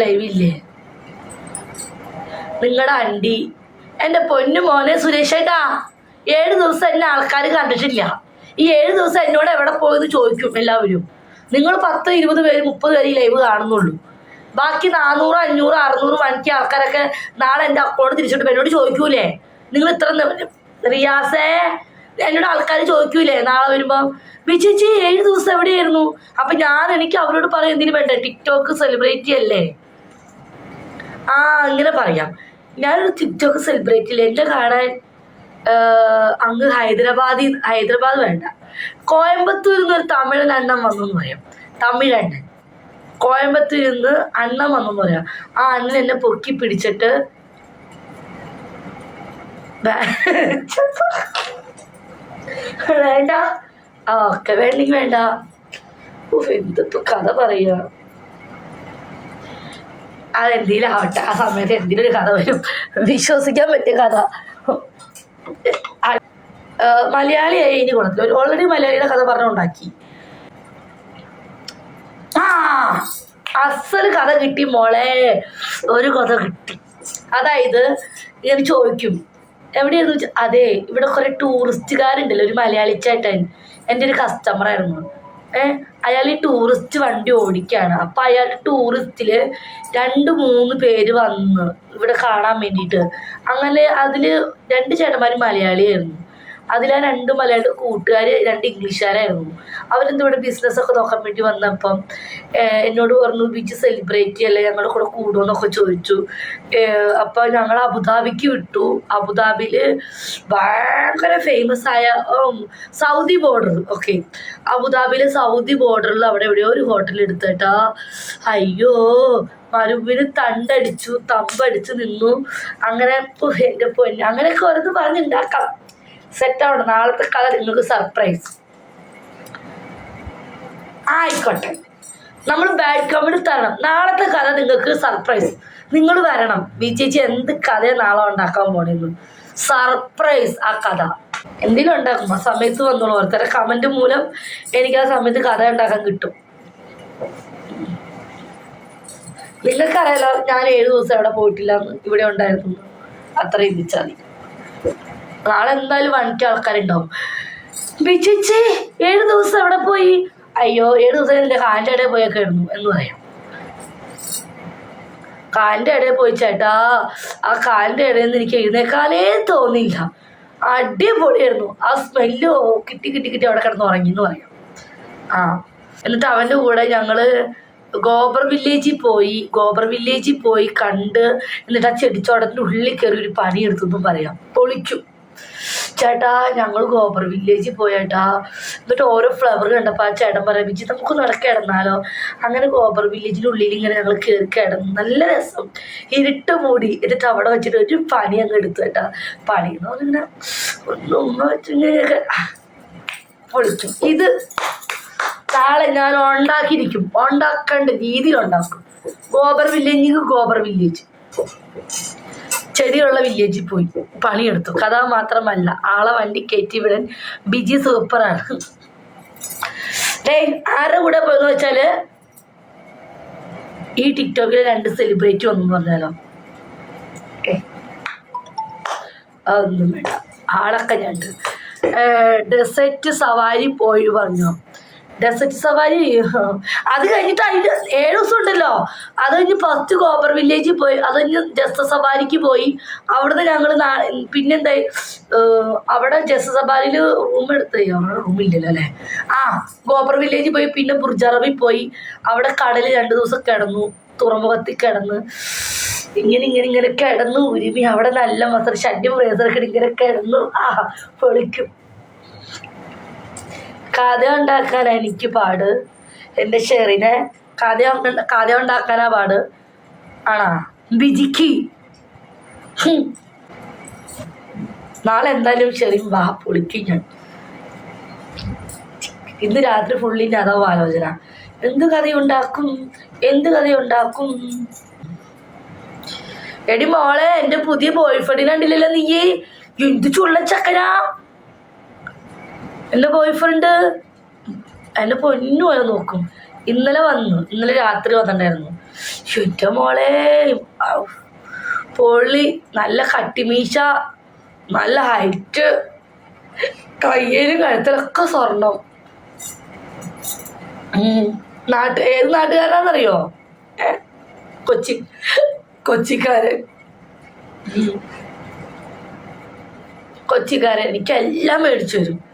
ലൈവില്ലേ? നിങ്ങളുടെ അണ്ടി എന്റെ പൊന്നു മോനെ സുരേഷേട്ടാ ഏഴ് ദിവസം എന്നെ ആൾക്കാർ കണ്ടിട്ടില്ല. ഈ ഏഴ് ദിവസം എന്നോട് എവിടെ പോയെന്ന് ചോദിക്കും എല്ലാവരും. നിങ്ങൾ പത്ത് ഇരുപത് പേര് മുപ്പത് പേര് ലൈവ് കാണുന്നുള്ളൂ. ബാക്കി നാനൂറ് അഞ്ഞൂറ് അറുന്നൂറ് മണിക്ക് ആൾക്കാരൊക്കെ നാളെ എന്റെ അക്കൗണ്ട് തിരിച്ചിട്ട് എന്നോട് ചോദിക്കൂലേ? നിങ്ങൾ ഇത്ര റിയാസേ എന്നോട് ആൾക്കാർ ചോദിക്കൂലേ നാളെ വരുമ്പോൾ വിജയിച്ച് ഏഴ് ദിവസം എവിടെയായിരുന്നു? അപ്പം ഞാൻ എനിക്ക് അവരോട് പറയും എന്തിനു വേണ്ട? ടിക്ടോക്ക് സെലിബ്രിറ്റി അല്ലേ? ആ അങ്ങനെ പറയാം. ഞാനൊരു ടിക്ടോക്ക് സെലിബ്രിറ്റി ഇല്ല എന്നെ കാണാൻ അങ്ങ് ഹൈദരാബാദി ഹൈദരാബാദ് വേണ്ട. കോയമ്പത്തൂരിൽ നിന്ന് ഒരു തമിഴൻ അണ്ണൻ വന്നു എന്ന് പറയാം. തമിഴണ്ണൻ. കോയമ്പത്തൂരിൽ നിന്ന് അണ്ണൻ വന്നു എന്ന് പറയാം. ആ അണ്ണൻ എന്നെ പൊക്കി പിടിച്ചിട്ട് വേണ്ട. ആ ഒക്കെ വേണ്ടെങ്കിൽ വേണ്ട. എന്തിപ്പോ കഥ പറയുക അതെന്തെങ്കിലും ആവട്ടെ ആ സമയത്ത് എന്തിനൊരു കഥ വരും? വിശ്വസിക്കാൻ പറ്റിയ കഥ. മലയാളി മലയാളിയായി ഇനി കുളത്തിൽ ഓൾറെഡി മലയാളിയുടെ കഥ പറഞ്ഞുണ്ടാക്കി. ആ അസൽ കഥ കിട്ടി മോളെ. ഒരു കഥ കിട്ടി. അതായത് ഇങ്ങനെ ചോദിക്കും. എവിടെയായിരുന്നു അതെ ഇവിടെ കുറെ ടൂറിസ്റ്റുകാരുണ്ടല്ലോ ഒരു മലയാളിച്ചായിട്ടാണ് എന്റെ ഒരു കസ്റ്റമർ ആയിരുന്നു. ഏഹ് അയാൾ ഈ ടൂറിസ്റ്റ് വണ്ടി ഓടിക്കാണ്. അപ്പൊ അയാൾ ടൂറിസ്റ്റിൽ രണ്ട് മൂന്ന് പേര് വന്ന് ഇവിടെ കാണാൻ വേണ്ടിയിട്ട്. അങ്ങനെ അതിൽ രണ്ട് ചേട്ടന്മാർ മലയാളിയായിരുന്നു. അതിൽ ആ രണ്ട് മലയാളി കൂട്ടുകാർ രണ്ട് ഇംഗ്ലീഷുകാരായിരുന്നു. അവരെന്താ ഇവിടെ ബിസിനസ് ഒക്കെ നോക്കാൻ വേണ്ടി വന്നപ്പം എന്നോട് പറഞ്ഞു ബീച്ച് സെലിബ്രേറ്റ് ചെയ്യല്ലേ ഞങ്ങളുടെ കൂടെ കൂടുമെന്നൊക്കെ ചോദിച്ചു. അപ്പോൾ അപ്പൊ ഞങ്ങൾ അബുദാബിക്ക് വിട്ടു. അബുദാബിയിൽ ഭയങ്കര ഫേമസ് ആയ സൗദി ബോർഡർ ഓക്കെ അബുദാബിയിലെ സൗദി ബോർഡറിൽ അവിടെ എവിടെയോ ഒരു ഹോട്ടൽ എടുത്തേട്ടാ അയ്യോ മരുവിന് തണ്ടടിച്ചു തമ്പടിച്ചു നിന്നു. അങ്ങനെ എന്റെ പൊന്നെ അങ്ങനെയൊക്കെ ഓരോന്ന് പറഞ്ഞുണ്ടാക്കാം. സെറ്റ് ആവണം. നാളത്തെ കഥ നിങ്ങൾക്ക് സർപ്രൈസ് ആയിക്കോട്ടെ. നമ്മൾ ബാഡ് കമന്റ് തരണം. നാളത്തെ കഥ നിങ്ങൾക്ക് സർപ്രൈസ് നിങ്ങൾ വരണം. വിജയിച്ച് എന്ത് കഥയാണ് നാളെ ഉണ്ടാക്കാൻ പോണെന്ന്. സർപ്രൈസ് ആ കഥ. എന്തെങ്കിലും ഉണ്ടാക്കും ആ സമയത്ത് വന്നോളൂ. ഓരോരുത്തരുടെ കമന്റ് മൂലം എനിക്ക് ആ സമയത്ത് കഥ ഉണ്ടാക്കാൻ കിട്ടും. നിങ്ങൾക്കറിയാലോ ഞാൻ ഏഴ് ദിവസം അവിടെ പോയിട്ടില്ല. ഇവിടെ ഉണ്ടായിരുന്നു. അത്രയും ചിന്തിച്ചാൽ നാളെ എന്തായാലും വണിക്ക് ആൾക്കാരുണ്ടാവും. ബിച്ചിച്ചി ഏഴ് ദിവസം അവിടെ പോയി? അയ്യോ ഏഴ് ദിവസം എന്റെ കാലിന്റെ ഇടയിൽ പോയൊക്കെ ഇടുന്നു എന്ന് പറയാം. കാലിന്റെ ഇടയിൽ പോയി ചേട്ടാ ആ കാലിന്റെ ഇടയിൽ നിന്ന് എനിക്ക് എഴുന്നേക്കാലേ തോന്നിയില്ല. അടിപൊളിയായിരുന്നു. ആ സ്മെല്ല് കിട്ടി കിട്ടി കിട്ടി അവിടെ കിടന്ന് ഉറങ്ങി എന്ന് പറയാം. ആ. എന്നിട്ട് അവന്റെ കൂടെ ഞങ്ങൾ ഗോബർ വില്ലേജിൽ പോയി ഗോബർ വില്ലേജിൽ പോയി കണ്ട് എന്നിട്ട് ആ ചെടിച്ചോടത്തിന്റെ ഉള്ളിൽ കയറി ഒരു പണി എടുത്തെന്നും പറയാം. പൊളിക്കും ചേട്ടാ ഞങ്ങൾ ഗോബർ വില്ലേജിൽ പോയേട്ടാ. എന്നിട്ട് ഓരോ ഫ്ലവർ കണ്ടപ്പോൾ ആ ചേട്ടൻ പറയാം വിജി നമുക്ക് നടക്ക് കിടന്നാലോ? അങ്ങനെ ഗോബർ വില്ലേജിന്റെ ഉള്ളിൽ ഇങ്ങനെ ഞങ്ങൾ കയറി കിടന്നു. നല്ല രസം. ഇരുട്ട് മൂടി. എന്നിട്ട് അവിടെ വെച്ചിട്ട് ഒരു പണി അങ്ങ് എടുത്തു കേട്ടാ. പണി എന്ന് പറഞ്ഞാൽ ഒന്നും പൊളിക്കും ഇത് നാളെ ഞാൻ ഉണ്ടാക്കിയിരിക്കും. ഉണ്ടാക്കേണ്ട രീതിയിൽ ഉണ്ടാക്കും. ഗോബർ വില്ലേജ് ഗോബർ വില്ലേജ് ചെടിയുള്ള വില്ലേജിൽ പോയി. പണിയെടുത്തു. കഥ മാത്രമല്ല ആളെ വണ്ടി കയറ്റി വിടാൻ ബിജി സൂപ്പറാണ് ആരുടെ കൂടെ പോയെന്ന് വെച്ചാൽ ഈ ടിക്ടോക്കിൽ രണ്ട് സെലിബ്രിറ്റി വന്നു പറഞ്ഞാലോ? അതൊന്നും വേണ്ട. ആളൊക്കെ ഞാൻ ഡെസേർട്ട് സവാരി പോയി പറഞ്ഞു. ഡെസേർട്ട് സവാരി അത് കഴിഞ്ഞിട്ട് അതിന്റെ ഏഴ് ദിവസം ഉണ്ടല്ലോ. അത് കഴിഞ്ഞ് ഫസ്റ്റ് ഗോബർ വില്ലേജിൽ പോയി. അത് കഴിഞ്ഞ് ജസ്റ്റ് സവാരിക്ക് പോയി. അവിടുന്ന് ഞങ്ങൾ പിന്നെന്തായി? ഏഹ്, അവിടെ ജസ്റ്റ് സവാരിയിൽ റൂം എടുത്ത്. അവിടെ റൂമില്ലല്ലോ അല്ലേ? ആ ഗോബർ വില്ലേജിൽ പോയി. പിന്നെ ബുർജറബിൽ പോയി. അവിടെ കടൽ രണ്ട് ദിവസം കിടന്നു. തുറമുഖത്തിൽ കിടന്ന്. ഇങ്ങനെ ഇങ്ങനെ ഇങ്ങനെ കിടന്നു. ഉരുമി അവിടെ നല്ല മസർ ശല്യം പ്രേസർ ഇങ്ങനെ കിടന്നു. ആ പൊളിക്കും. കഥ ഉണ്ടാക്കാൻ എനിക്ക് പാട്. എന്റെ ഷെറിനെ കഥ കഥ ഉണ്ടാക്കാനാ പാട്. ആണാ? ബിജിക്ക്. നാളെ എന്തായാലും ഷെറിൻ വാ പൊളിക്കും ഞാൻ. ഇന്ന് രാത്രി ഫുള്ളിന്റെ അതാവും ആലോചന. എന്ത് കഥയുണ്ടാക്കും എന്ത് കഥയുണ്ടാക്കും എടി മോളെ എന്റെ പുതിയ ബോയ്ഫ്രണ്ടിനെ കണ്ടില്ലല്ലോ നീ എന്ത് ചുള്ള ചക്കനാ? എന്റെ ബോയ് ഫ്രണ്ട് എന്റെ പൊന്നു പോലെ നോക്കും. ഇന്നലെ വന്നു. ഇന്നലെ രാത്രി വന്നിട്ടുണ്ടായിരുന്നു. ശുദ്ധ മോളെ. പൊള്ളി നല്ല കട്ടിമീശ നല്ല ഹൈറ്റ് കയ്യിലും കഴുത്തിലൊക്കെ സ്വർണം. നാട്ട് ഏത് നാട്ടുകാരാന്നറിയോ? കൊച്ചി കൊച്ചിക്കാരൻ. കൊച്ചിക്കാരൻ. എനിക്കെല്ലാം മേടിച്ചു തരും.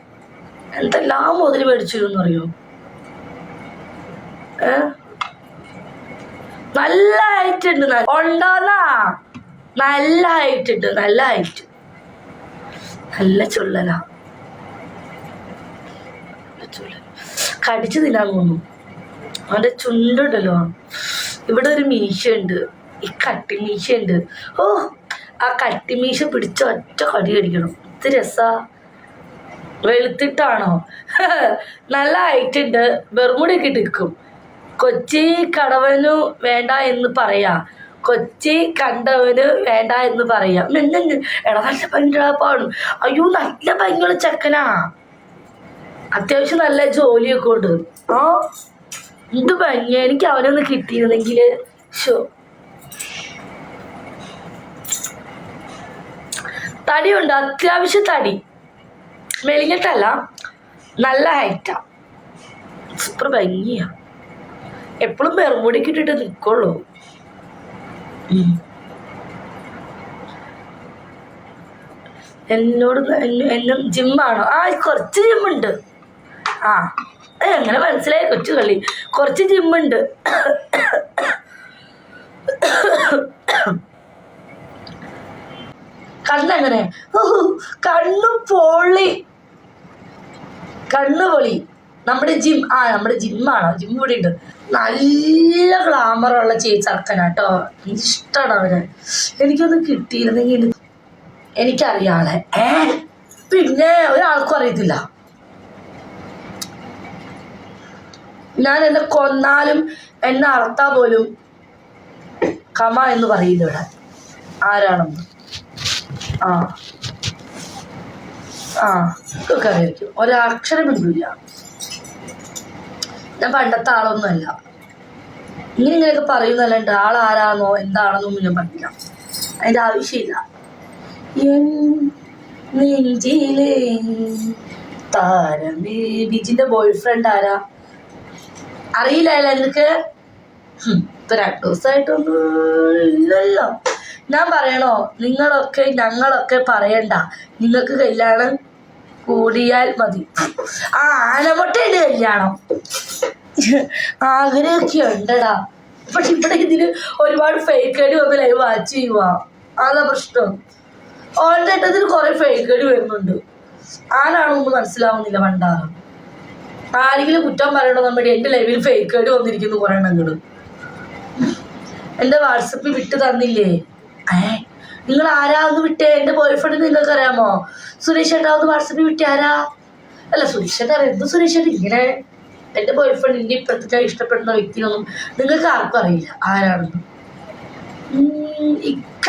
എന്തെല്ലാം മുതൽ മേടിച്ചിരുന്നു അറിയോ? നല്ല ഹൈറ്റ് ഉണ്ട്. നല്ല ഹൈറ്റ് ഉണ്ട്. നല്ല ഹൈറ്റ് നല്ല ചുള്ളലാ കടിച്ചു തിന്നാൻ തോന്നും അവന്റെ ചുണ്ടുണ്ടല്ലോ. ഇവിടെ ഒരു മീശയുണ്ട്. ഈ കട്ടി മീശയുണ്ട്. ഓ ആ കട്ടി മീശ പിടിച്ച ഒറ്റ കടി കടിക്കണം. ഇത് രസാ. വെളുത്തിട്ടാണോ? നല്ല ഹൈറ്റ് ഉണ്ട്. ബെർമുടിയൊക്കെ കൊച്ചി കടവനു വേണ്ട എന്ന് പറയാ. കൊച്ചി കണ്ടവന് വേണ്ട എന്ന് പറയാ. എടാ നല്ല ഭയങ്കര അയ്യോ നല്ല ഭയങ്കര ചെക്കനാ. അത്യാവശ്യം നല്ല ജോലിയൊക്കെ ഉണ്ട്. ആ എന്ത് ഭംഗി എനിക്ക് അവനൊന്ന് കിട്ടിയിരുന്നെങ്കിൽ ഷോ തടിയുണ്ട്. അത്യാവശ്യം തടി. മെലിഞ്ഞിട്ടല്ല നല്ല ഹൈറ്റാ സൂപ്പർ ഭംഗിയാ. എപ്പോഴും ബെർമുടിക്ക് ഇട്ടിട്ട് നിൽക്കുള്ളൂ എന്നോട് എന്നും ജിമ്മാണോ ആ കുറച്ച് ജിമ്മുണ്ട് ആ എങ്ങനെ മനസ്സിലായി കൊച്ചു കളി കുറച്ച് ജിമ്മുണ്ട് കണ്ണെങ്ങനെ? കണ്ണു പൊള്ളി. കണ്ണ് പൊളി. നമ്മുടെ ജിം ആ നമ്മുടെ ജിമ്മാണോ ജിം ഇവിടെ ഉണ്ട്. നല്ല ഗ്ലാമറുള്ള ചേച്ചർക്കനാട്ടോ എനിക്കിഷ്ടമാണ് അവന്. എനിക്കൊന്ന് കിട്ടിയിരുന്നെങ്കിൽ എനിക്കറിയാളെ ഏ? പിന്നെ ഒരാൾക്കും അറിയത്തില്ല. ഞാൻ എന്നെ കൊന്നാലും എന്നെ അർത്താ പോലും കമ എന്ന് പറയില്ല ഇവിടെ. ആരാണെന്ന്? ആ. ആ ഒരക്ഷരം മിണ്ടില്ല. ഞാൻ പണ്ടത്തെ ആളൊന്നുമല്ല. ഇങ്ങനെ ഇങ്ങനെയൊക്കെ പറയുന്നല്ലാണ്ട് ആരാന്നോ എന്താണെന്നൊന്നും ഞാൻ പറഞ്ഞില്ല. അതിന്റെ ആവശ്യമില്ല. താരമേ ബിജിന്റെ ബോയ് ഫ്രണ്ട് ആരാ? അറിയില്ല എനിക്ക് ഇപ്പൊ രണ്ടു ദിവസമായിട്ടൊന്നും ഇല്ലല്ലോ. ഞാൻ പറയണോ? നിങ്ങളൊക്കെ ഞങ്ങളൊക്കെ പറയണ്ട. നിങ്ങൾക്ക് കല്യാണം കൂടിയാൽ മതി. ആ ആനമുട്ടയുടെ കല്യാണം. ആഗ്രഹമൊക്കെ ഉണ്ടടാ. പക്ഷെ ഇവിടെ ഇതിന് ഒരുപാട് ഫേക്ക് അടി വന്ന് ലൈവ് വാച്ച് ചെയ്യുക അതാ പ്രശ്നം. ഓൾറെഡി കുറെ ഫേക്ക് അടി വരുന്നുണ്ട്. ഒന്നും മനസ്സിലാവുന്നില്ല പണ്ടാ ആരെങ്കിലും കുറ്റം പറയണോ നമ്മുടെ എന്റെ ലൈവിൽ ഫേക്ക് അടി വന്നിരിക്കുന്നു കുറെ എണ്ണങ്ങൾ എന്റെ വാട്സപ്പിൽ വിട്ടു തന്നില്ലേ? ഏ? നിങ്ങൾ ആരാ ഒന്ന് വിട്ടേ? എന്റെ ബോയ് ഫ്രണ്ട് നിങ്ങൾക്ക് അറിയാമോ സുരേഷ് ഏട്ടാ ഒന്ന് വാട്സപ്പിൽ വിട്ടേ ആരാ അല്ല സുരേഷ് ഏട്ടാ എന്ത് സുരേഷ് ഏട്ടാ ഇങ്ങനെ? എന്റെ ബോയ് ഫ്രണ്ട് എന്റെ ഇഷ്ടപ്പെടുന്ന വ്യക്തിയൊന്നും നിങ്ങൾക്ക് ആർക്കും അറിയില്ല. ആരാണെന്ന്? ഇക്ക.